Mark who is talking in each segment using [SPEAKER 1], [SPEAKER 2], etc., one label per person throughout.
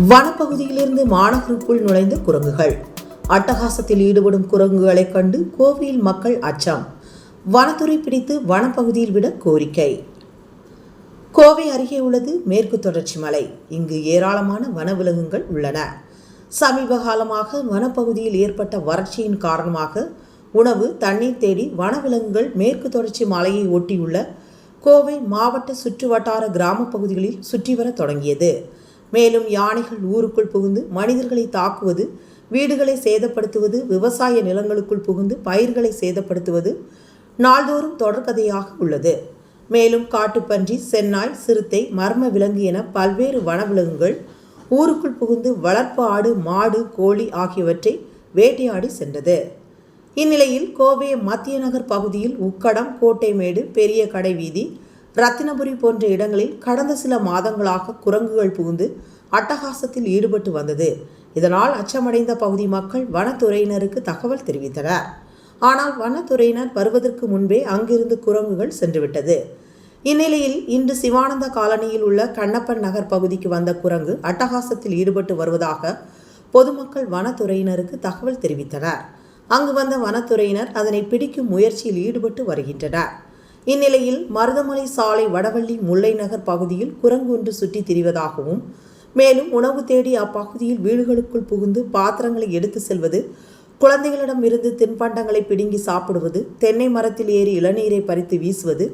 [SPEAKER 1] வனப்பகுதியிலிருந்து மாநகருக்குள் நுழைந்த குரங்குகள். அட்டகாசத்தில் ஈடுபடும் குரங்குகளைக் கண்டு கோவையில் மக்கள் அச்சம். வனத்துறை பிடித்து வனப்பகுதியில் விட கோரிக்கை. கோவை அருகே உள்ளது மேற்கு தொடர்ச்சி மலை. இங்கு ஏராளமான வனவிலங்குகள் உள்ளன. சமீப காலமாக வனப்பகுதியில் ஏற்பட்ட வறட்சியின் காரணமாக உணவு தண்ணீர் தேடி வனவிலங்குகள் மேற்கு தொடர்ச்சி மலையை ஒட்டியுள்ள கோவை மாவட்ட சுற்றுவட்டார கிராமப் பகுதிகளில் சுற்றி வரத் தொடங்கியது. மேலும் யானைகள் ஊருக்குள் புகுந்து மனிதர்களை தாக்குவது வீடுகளை சேதப்படுத்துவது விவசாய நிலங்களுக்குள் புகுந்து பயிர்களை சேதப்படுத்துவது நாள்தோறும் தொடர்கதையாக உள்ளது. மேலும் காட்டுப்பன்றி சென்னாய் சிறுத்தை மர்ம விலங்கு என பல்வேறு வனவிலங்குகள் ஊருக்குள் புகுந்து வளர்ப்பு ஆடு மாடு கோழி ஆகியவற்றை வேட்டையாடி சென்றது. இந்நிலையில் கோவை மத்திய நகர் பகுதியில் உக்கடம் கோட்டைமேடு பெரிய கடை வீதி ரத்தினபுரி போன்ற இடங்களில் கடந்த சில மாதங்களாக குரங்குகள் புகுந்து அட்டகாசத்தில் ஈடுபட்டு வந்தது. இதனால் அச்சமடைந்த பகுதி மக்கள் வனத்துறையினருக்கு தகவல் தெரிவித்தனர். ஆனால் வனத்துறையினர் வருவதற்கு முன்பே அங்கிருந்து குரங்குகள் சென்றுவிட்டது. இந்நிலையில் இன்று சிவானந்த காலனியில் உள்ள கண்ணப்பன் நகர் பகுதிக்கு வந்த குரங்கு அட்டகாசத்தில் ஈடுபட்டு வருவதாக பொதுமக்கள் வனத்துறையினருக்கு தகவல் தெரிவித்தனர். அங்கு வந்த வனத்துறையினர் அதனை பிடிக்கும் முயற்சியில் ஈடுபட்டு வருகின்றனர். இந்நிலையில் மருதமலை சாலை வடவள்ளி முல்லை நகர் பகுதியில் குரங்கு ஒன்று சுற்றித் திரிவதாகவும் மேலும் உணவு தேடி அப்பகுதியில் வீடுகளுக்குள் புகுந்து பாத்திரங்களை எடுத்து செல்வது குழந்தைகளிடம் இருந்து தின்பண்டங்களை பிடுங்கி சாப்பிடுவது தென்னை மரத்தில் ஏறி இளநீரை பறித்து வீசுவது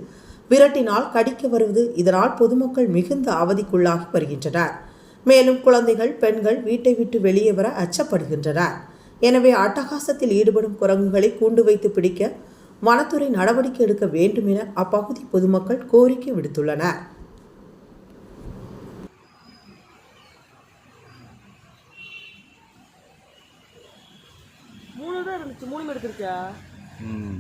[SPEAKER 1] விரட்டினால் கடிக்க வருவது இதனால் பொதுமக்கள் மிகுந்த அவதிக்குள்ளாகி வருகின்றனர். மேலும் குழந்தைகள் பெண்கள் வீட்டை விட்டு வெளியே வர அச்சப்படுகின்றனர். எனவே அட்டகாசத்தில் ஈடுபடும் குரங்குகளை கூண்டு வைத்து பிடிக்க வனத்துறை நடவடிக்கை எடுக்க வேண்டும் என அப்பகுதி பொதுமக்கள் கோரிக்கை விடுத்துள்ளனர்.
[SPEAKER 2] மூணு தான் இருந்துச்சு மூணு
[SPEAKER 3] ம்.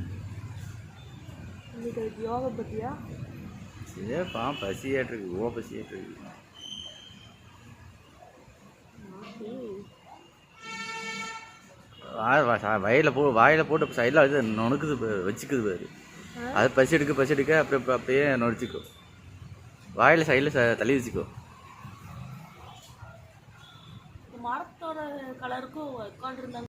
[SPEAKER 2] இன்னைக்கு அதுக்கு யோகா பத்தியா?
[SPEAKER 3] இதேப்பா பசியாட்டிருக்கு ஓ பசியாட்டிருக்கு. வயலில் போ வாயில் போட்டு சைடில் அது நுணுக்குது வச்சுக்குது பாரு. அது பசி எடுக்க பசி எடுக்க அப்படியே அப்படியே- அப்படியே நொடிச்சிக்கோ. வாயில் சைடில் தள்ளி வச்சுக்கோ.
[SPEAKER 2] மரத்தோட கலருக்கும் உட்காந்துருந்தாங்க